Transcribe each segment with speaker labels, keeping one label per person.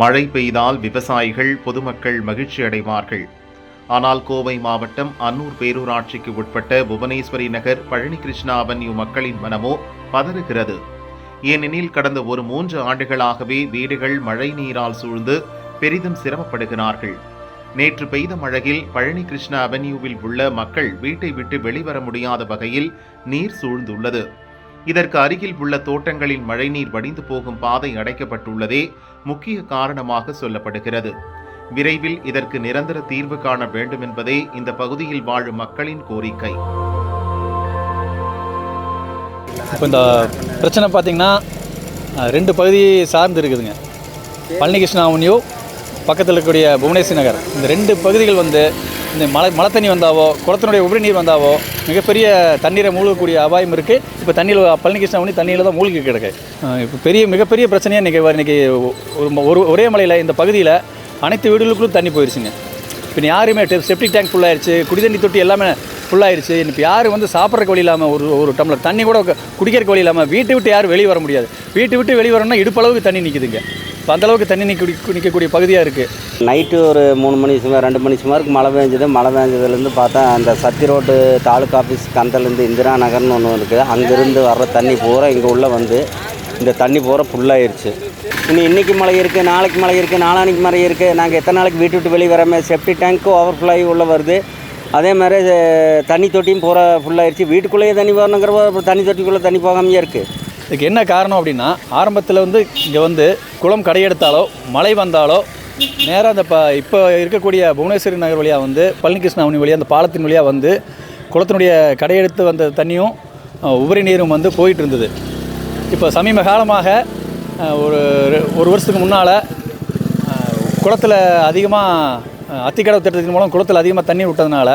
Speaker 1: மழை பெய்தால் விவசாயிகள் பொதுமக்கள் மகிழ்ச்சி அடைவார்கள். ஆனால் கோவை மாவட்டம் அன்னூர் பேரூராட்சிக்கு உட்பட்ட புவனேஸ்வரி நகர் பழனி கிருஷ்ணா அவென்யூ மக்களின் மனமோ பதறுகிறது. ஏனெனில் கடந்த ஒரு மூன்று ஆண்டுகளாகவே வீடுகள் மழை நீரால் சூழ்ந்து பெரிதும் சிரமப்படுகிறார்கள். நேற்று பெய்த மழையில் பழனி கிருஷ்ணா அவென்யூவில் உள்ள மக்கள் வீட்டை விட்டு வெளிவர முடியாத வகையில் நீர் சூழ்ந்துள்ளது. இதற்கு அருகில் உள்ள தோட்டங்களில் மழைநீர் வடிந்து போகும் பாதை அடைக்கப்பட்டுள்ளதே முக்கிய காரணமாக சொல்லப்படுகிறது. விரைவில் இதற்கு நிரந்தர தீர்வு காண வேண்டும் என்பதே இந்த பகுதியில் வாழும் மக்களின் கோரிக்கை.
Speaker 2: இப்போ இந்த பிரச்சனை பார்த்தீங்கன்னா ரெண்டு பகுதி சார்ந்து இருக்குதுங்க. பழனிகிருஷ்ணா அவனியூ பக்கத்தில் இருக்கக்கூடிய புவனேஸ்வரி நகர். இந்த ரெண்டு பகுதிகள் வந்து இந்த மழை மழை தண்ணி வந்தாவோ குளத்தினுடைய உபரி நீர் வந்தாவோ மிகப்பெரிய தண்ணீரை மூழ்கக்கூடிய அபாயம் இருக்குது இப்போ தண்ணியில் பழனிகிருஷ்ணன் பண்ணி தண்ணியில் தான் மூழ்கி கிடக்கு. இப்போ பெரிய மிகப்பெரிய பிரச்சனையாக இன்றைக்கி இன்றைக்கி ஒரு ஒரு ஒரே மலையில் இந்த பகுதியில் அனைத்து வீடுகளுக்குள்ளும் தண்ணி போயிடுச்சுங்க இப்போ யாருமே செப்டிக் டேங்க் ஃபுல்லாகிடுச்சு குடிதண்ணி தொட்டி எல்லாமே ஃபுல்லாகிடுச்சு இப்போ யாரும் வந்து சாப்பிட்றக்கு வழி இல்லாமல் ஒரு ஒரு டம்ளர் தண்ணி கூட க- குடிக்கிறக்கு வழி இல்லாமல் வீட்டை விட்டு யாரும் வெளியே வர முடியாது. வீட்டை விட்டு வெளியே வரணும்னா இடுப்பளவுக்கு தண்ணி நிற்குதுங்க இப்போ அந்தளவுக்கு தண்ணி நிற்க நிற்கக்கூடிய பகுதியாக இருக்குது
Speaker 3: நைட்டு ஒரு மூணு மணி சுமார் ரெண்டு மணி சுமாருக்கு மழை பெஞ்சது. மழை பெஞ்சதுலேருந்து பார்த்தா அந்த சத்தி ரோடு தாலுக்கா ஆஃபீஸ் கந்தலேருந்து இந்திரா நகர்னு ஒன்று இருக்குது அங்கேருந்து வர்ற தண்ணி பூரா இங்கே உள்ளே வந்து இந்த தண்ணி பூரா ஃபுல்லாயிருச்சு இன்னும் இன்றைக்கி மழை இருக்குது நாளைக்கு மழை இருக்குது நாளானிக்கு மழை இருக்குது நாங்கள் எத்தனை நாளைக்கு வீட்டு விட்டு வெளியே வராமல் செப்டி டேங்க்கும் ஓவர்ஃப்ளோ ஆகி உள்ளே வருது. அதே மாதிரி தண்ணி தொட்டியும் பூரா ஃபுல்லாகிடுச்சு வீட்டுக்குள்ளேயே தண்ணி வரணுங்கிற தண்ணி தொட்டிக்குள்ளே தண்ணி போகாமையே இருக்குது
Speaker 2: இதுக்கு என்ன காரணம் அப்படின்னா ஆரம்பத்தில் வந்து இங்கே வந்து குளம் கடையெடுத்தாலோ மழை வந்தாலோ நேராக அந்த ப இப்போ இருக்கக்கூடிய புவனேஸ்வரி நகர் வழியாக வந்து பழனிகிருஷ்ண அவனி வழியாக அந்த பாலத்தின் வழியாக வந்து குளத்தினுடைய கடையெடுத்து வந்த தண்ணியும் உபரி நீரும் வந்து போயிட்டு இருந்தது இப்போ சமீப காலமாக ஒரு ஒரு வருஷத்துக்கு முன்னால் குளத்தில் அதிகமாக அத்திக்கடவு திட்டத்தின் மூலம் குளத்தில் அதிகமாக தண்ணி விட்டதுனால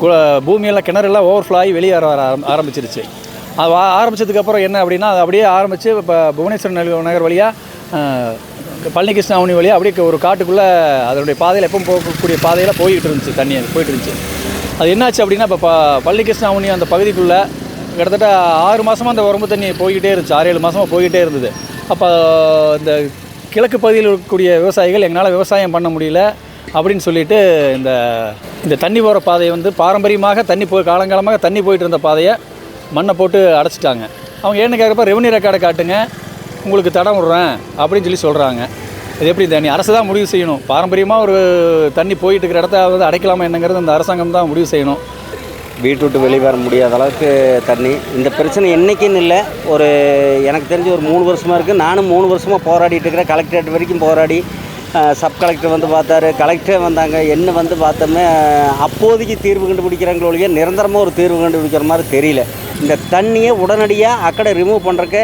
Speaker 2: கு பூமியெல்லாம் கிணறெல்லாம் ஓவர்ஃப்ளோ ஆகி வெளியே வர ஆரம்- ஆரம்பிச்சிருச்சு. அது ஆரம்பித்ததுக்கப்புறம் ஆரம்பிச்சதுக்கப்புறம் என்ன அப்படின்னா அது அப்படியே ஆரம்பித்து இப்போ புவனேஸ்வரன் நகர் நகர் வழியாக பழனிகிருஷ்ண அவனி வழியாக அப்படியே ஒரு காட்டுக்குள்ளே அதனுடைய பாதையில் எப்பவும் போகக்கூடிய பாதையில் போய்கிட்டு இருந்துச்சு தண்ணி அது போயிட்டு இருந்துச்சு. அது என்னாச்சு அப்படின்னா இப்போ ப பழனிகிருஷ்ண அவனி அந்த பகுதிக்குள்ளே கிட்டத்தட்ட ஆறு மாதமாக அந்த உரம்பு தண்ணி போய்கிட்டே இருந்துச்சு ஆறு ஏழு மாதமாக போய்கிட்டே இருந்தது. அப்போ இந்த கிழக்கு பகுதியில் இருக்கக்கூடிய விவசாயிகள் எங்களால் விவசாயம் பண்ண முடியல அப்படின்னு சொல்லிட்டு இந்த இந்த தண்ணி போகிற பாதையை வந்து பாரம்பரியமாக தண்ணி போய் காலங்காலமாக தண்ணி போயிட்டு இருந்த பாதையை மண்ணை போட்டு அடைச்சிட்டாங்க. அவங்க ஏன்னு கேட்குறப்ப ரெவன்யூ ரெக்கார்டை காட்டுங்க. உங்களுக்கு தடம் விடுறேன் அப்படின்னு சொல்லி சொல்கிறாங்க இது எப்படி தண்ணி அரசு தான் முடிவு செய்யணும். பாரம்பரியமாக ஒரு தண்ணி போயிட்டு இருக்கிற இடத்த வந்து அடைக்கலாமா என்னங்கிறது அந்த அரசாங்கம் தான் முடிவு செய்யணும்.
Speaker 3: வீட்டு விட்டு வெளியே வர முடியாத அளவுக்கு தண்ணி. இந்த பிரச்சனை என்றைக்குன்னு இல்லை. ஒரு எனக்கு தெரிஞ்சு ஒரு மூணு வருஷமாக இருக்குது நானும் மூணு வருஷமாக போராடிட்டு இருக்கிறேன். கலெக்டரேட் வரைக்கும் போராடி சப் கலெக்டர் வந்து பார்த்தாரு. கலெக்டரே வந்தாங்க. என்ன வந்து பார்த்தோமே அப்போதைக்கு தீர்வு கண்டுபிடிக்கிறாங்களோ ஒழிய நிரந்தரமாக ஒரு தீர்வு கண்டுபிடிக்கிற மாதிரி தெரியல. இந்த தண்ணியை உடனடியாக அக்கடை ரிமூவ் பண்ணுறக்கு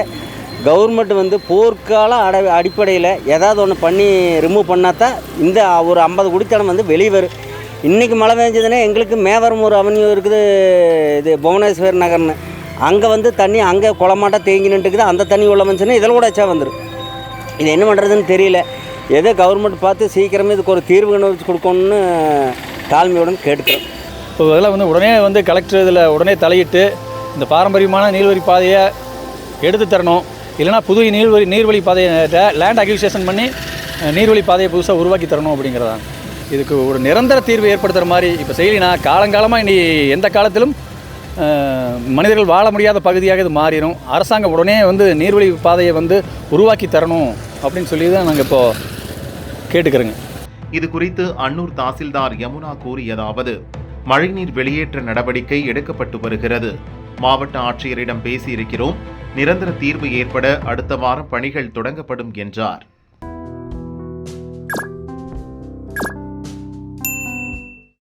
Speaker 3: கவர்மெண்ட் வந்து போர்க்கால அட அடிப்படையில் ஏதாவது ஒன்று பண்ணி ரிமூவ் பண்ணால் தான் இந்த ஒரு ஐம்பது குடித்தனம் வந்து வெளியே வரும். இன்றைக்கி மழை பெஞ்சதுன்னா எங்களுக்கு மேவரம் ஒரு அவென்யூ இருக்குது இது புவனேஸ்வர் நகர்னு. அங்கே வந்து தண்ணி அங்கே குளமாட்டா தேங்கி நின்றுக்குது. அந்த தண்ணி உள்ள வந்துச்சுன்னா இதில் கூட வச்சா வந்துடும் இது என்ன பண்ணுறதுன்னு தெரியல. ஏதோ கவர்மெண்ட் பார்த்து சீக்கிரமே இதுக்கு ஒரு தீர்வு கண்டுபிடிச்சு கொடுக்கணும்னு தாழ்மையுடன் கேட்டுக்கிறோம்.
Speaker 2: இப்போ இதெல்லாம் வந்து உடனே வந்து கலெக்டர் இதில் உடனே தலையிட்டு இந்த பாரம்பரியமான நீர்வழி பாதையை எடுத்து தரணும். இல்லைனா புது நீர்வழி நீர்வழி பாதையை லேண்ட் அக்யூசியேஷன் பண்ணி நீர்வழி பாதையை புதுசாக உருவாக்கி தரணும் அப்படிங்கிறதான் இதுக்கு ஒரு நிரந்தர தீர்வு ஏற்படுத்துகிற மாதிரி இப்போ செய்யலினா காலங்காலமாக இனி எந்த காலத்திலும் மனிதர்கள் வாழ முடியாத பகுதியாக இது மாறிடும் அரசாங்கம் உடனே வந்து நீர்வழி பாதையை வந்து உருவாக்கி தரணும் அப்படின்னு சொல்லி தான் நாங்கள் இப்போது கேட்டுக்கிறோங்க.
Speaker 1: இது குறித்து அன்னூர் தாசில்தார் யமுனா கூறியதாவது மழைநீர் வெளியேற்ற நடவடிக்கை எடுக்கப்பட்டு வருகிறது. மாவட்ட ஆட்சியரிடம் பேசியிருக்கிறோம். நிரந்தர தீர்வு ஏற்பட அடுத்த வாரம் பணிகள் தொடங்கப்படும் என்றார்.